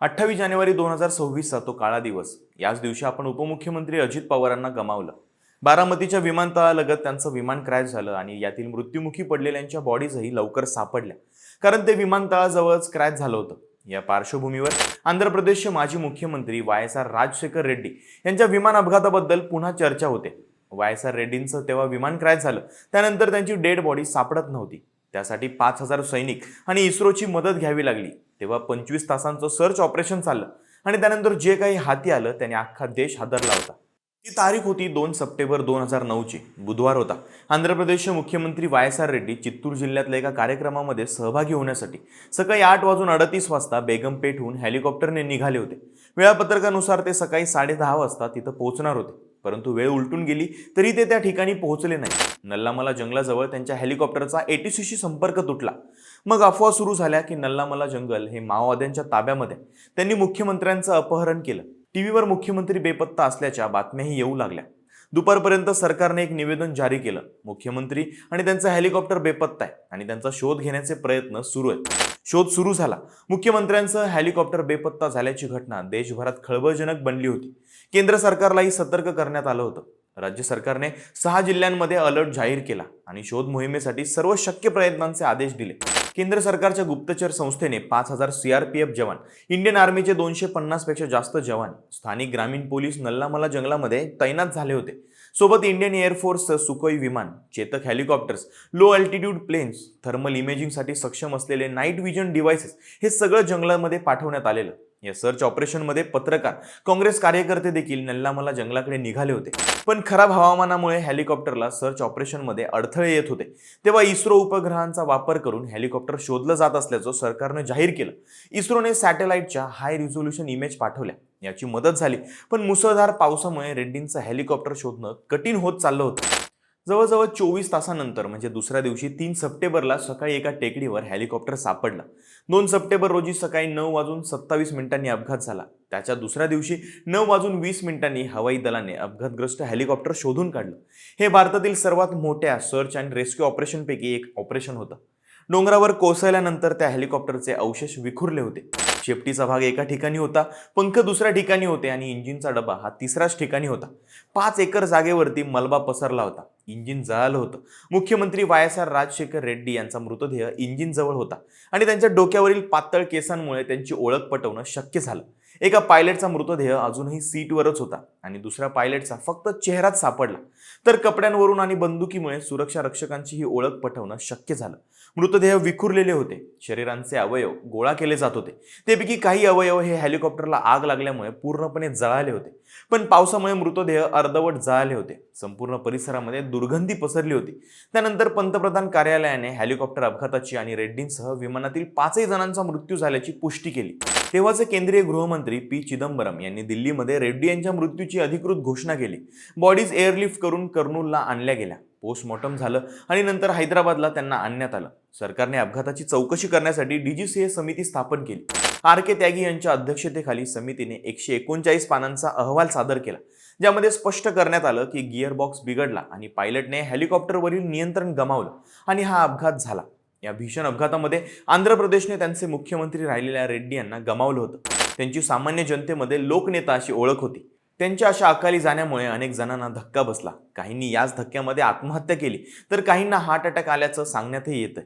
अठ्ठावीस जानेवारी दोन हजार सव्वीसचा तो काळा दिवस. याच दिवशी आपण उपमुख्यमंत्री अजित पवारांना गमावलं. बारामतीच्या विमानतळालगत त्यांचं विमान क्रॅश झालं आणि यातील मृत्युमुखी पडलेल्यांच्या बॉडीजही लवकर सापडल्या. कारण ते विमानतळाजवळच क्रॅश झालं होतं. या पार्श्वभूमीवर आंध्र प्रदेशचे माजी मुख्यमंत्री Y S R Rajasekhar Reddy यांच्या विमान अपघाताबद्दल पुन्हा चर्चा होते. वाय एस आर रेड्डींचं तेव्हा विमान क्रॅश झालं. त्यानंतर त्यांची डेड बॉडी सापडत नव्हती. त्यासाठी पाच हजार सैनिक आणि इस्रोची मदत घ्यावी लागली. तेव्हा पंचवीस तासांचं सर्च ऑपरेशन चाललं. आणि त्यानंतर जे काही हाती आलं त्याने अख्खा देश हादरला होता. ती तारीख होती दोन सप्टेंबर दोन हजार नऊची. बुधवार होता. आंध्र प्रदेशचे मुख्यमंत्री Y S R Reddy Chittoor जिल्ह्यातल्या एका कार्यक्रमामध्ये सहभागी होण्यासाठी सकाळी आठ वाजून अडतीस वाजता बेगमपेठहून हेलिकॉप्टरने निघाले होते. वेळापत्रकानुसार ते सकाळी साडेदहा वाजता तिथं पोहोचणार होते. परंतु वेळ उलटून गेली तरी ते त्या ठिकाणी पोहोचले नाही. नल्लामला जंगलाजवळ त्यांच्या हेलिकॉप्टरचा एटीसीशी संपर्क तुटला. मग अफवा सुरू झाल्या की नल्लामला जंगल हे माओवाद्यांच्या ताब्यामध्ये. त्यांनी मुख्यमंत्र्यांचं अपहरण केलं. टीव्हीवर मुख्यमंत्री बेपत्ता असल्याच्या बातम्याही येऊ लागल्या. दुपारपर्यंत सरकारने एक निवेदन जारी केलं. मुख्यमंत्री आणि त्यांचं हेलिकॉप्टर बेपत्ता आहे आणि त्यांचा शोध घेण्याचे प्रयत्न सुरू आहेत. शोध सुरू झाला. मुख्यमंत्र्यांचं हेलिकॉप्टर बेपत्ता झाल्याची घटना देशभरात खळबळजनक बनली होती. केंद्र सरकारलाही सतर्क करण्यात आलं होतं. राज्य सरकारने सहा जिल्ह्यांमध्ये अलर्ट जाहीर केला आणि शोध मोहिमेसाठी सर्व शक्य प्रयत्नांचे आदेश दिले. केंद्र सरकारच्या गुप्तचर संस्थेने पाच हजार सीआरपीएफ जवान इंडियन आर्मीचे दोनशे पन्नासपेक्षा जास्त जवान स्थानिक ग्रामीण पोलीस नल्लामला जंगलामध्ये तैनात झाले होते. सोबत इंडियन एअरफोर्सचं सुकोई विमान Chetak helicopters low altitude planes thermal इमेजिंगसाठी सक्षम असलेले नाईट विजन डिव्हायसेस हे सगळं जंगलामध्ये पाठवण्यात आलेलं. या सर्च ऑपरेशनमध्ये पत्रकार काँग्रेस कार्यकर्ते देखील नल्लामला जंगलाकडे निघाले होते. पण खराब हवामानामुळे हेलिकॉप्टरला सर्च ऑपरेशनमध्ये अडथळे येत होते. तेव्हा इस्रो उपग्रहांचा वापर करून हेलिकॉप्टर शोधलं जात असल्याचं सरकारनं जाहीर केलं. इस्रोने सॅटेलाईटच्या हाय रिझोल्युशन इमेज पाठवल्या. याची मदत झाली. पण मुसळधार पावसामुळे रेड्डींचं हेलिकॉप्टर शोधणं कठीण होत चाललं होतं. जवळजवळ चोवीस तासानंतर म्हणजे दुसऱ्या दिवशी तीन सप्टेंबरला सकाळी एका टेकडीवर हेलिकॉप्टर सापडलं. दोन सप्टेंबर रोजी सकाळी नऊ वाजून सत्तावीस मिनिटांनी अपघात झाला. त्याच्या दुसऱ्या दिवशी नऊ वाजून वीस मिनिटांनी हवाई दलाने अपघातग्रस्त हेलिकॉप्टर शोधून काढलं. हे भारतातील सर्वात मोठ्या सर्च अँड रेस्क्यू ऑपरेशनपैकी एक ऑपरेशन होतं. डोंगरावर कोसळल्यानंतर त्या हेलिकॉप्टरचे अवशेष विखुरले होते. शेपटीचा भाग एका ठिकाणी होता पंख दुसऱ्या ठिकाणी होते आणि इंजिनचा डबा हा तिसऱ्याच ठिकाणी होता. पाच एकर जागेवरती मलबा पसरला होता. इंजिन जळालं होतं. मुख्यमंत्री Y S R Rajasekhar Reddy यांचा मृतदेह इंजिनजवळ होता आणि त्यांच्या डोक्यावरील पातळ केसांमुळे त्यांची ओळख पटवणं शक्य झालं. एका पायलटचा मृतदेह अजूनही सीटवरच होता आणि दुसऱ्या पायलटचा फक्त चेहराच सापडला. तर कपड्यांवरून आणि बंदुकीमुळे सुरक्षा रक्षकांची ही ओळख पटवणं शक्य झालं. मृतदेह विखुरलेले होते. शरीरांचे अवयव गोळा केले जात होते. त्यापैकी काही अवयव हे हेलिकॉप्टरला आग लागल्यामुळे पूर्णपणे जळाले होते. पण पावसामुळे मृतदेह अर्धवट जळाले होते. संपूर्ण परिसरामध्ये दुर्गंधी पसरली होती. त्यानंतर पंतप्रधान कार्यालयाने हेलिकॉप्टर अपघाताची आणि रेड्डींसह विमानातील पाचही जणांचा मृत्यू झाल्याची पुष्टी केली. तेव्हाचे केंद्रीय गृहमंत्री पी चिदंबरम यांनी दिल्लीमध्ये रेड्डी यांच्या मृत्यूची अधिकृत घोषणा केली. बॉडीज एअरलिफ्ट करून कर्नूलला आणल्या गेल्या. पोस्टमॉर्टम झालं आणि नंतर हैदराबादला त्यांना आणण्यात आलं. सरकारने अपघाताची चौकशी करण्यासाठी डीजीसीए समिती स्थापन केली. आर के त्यागी यांच्या अध्यक्षतेखाली समितीने एकशे एकोणचाळीस पानांचा अहवाल सादर केला. ज्यामध्ये स्पष्ट करण्यात आलं की गिअरबॉक्स बिघडला आणि पायलटने हेलिकॉप्टरवरील नियंत्रण गमावलं आणि हा अपघात झाला. या भीषण अपघातामध्ये आंध्र प्रदेशने त्यांचे मुख्यमंत्री राहिलेल्या रेड्डी यांना गमावलं होतं. त्यांची सामान्य जनतेमध्ये लोकनेता अशी ओळख होती. त्यांच्या अशा अकाली जाण्यामुळे अनेक जणांना धक्का बसला. काहींनी याच धक्क्यामध्ये आत्महत्या केली. तर काहींना हार्ट अटॅक आल्याचं सांगण्यातही येतं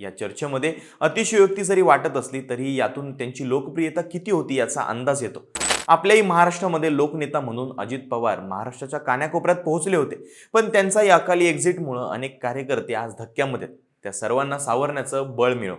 या चर्चेमध्ये अतिशयोक्ती जरी वाटत असली तरी यातून त्यांची लोकप्रियता किती होती याचा अंदाज येतो. आपल्याही महाराष्ट्रामध्ये लोकनेता म्हणून अजित पवार महाराष्ट्राच्या कान्याकोपऱ्यात पोहोचले होते. पण त्यांचा या अकाली एक्झिटमुळं अनेक कार्यकर्ते आज धक्क्यामध्ये त्या सर्वांना सावरण्याचं बळ मिळव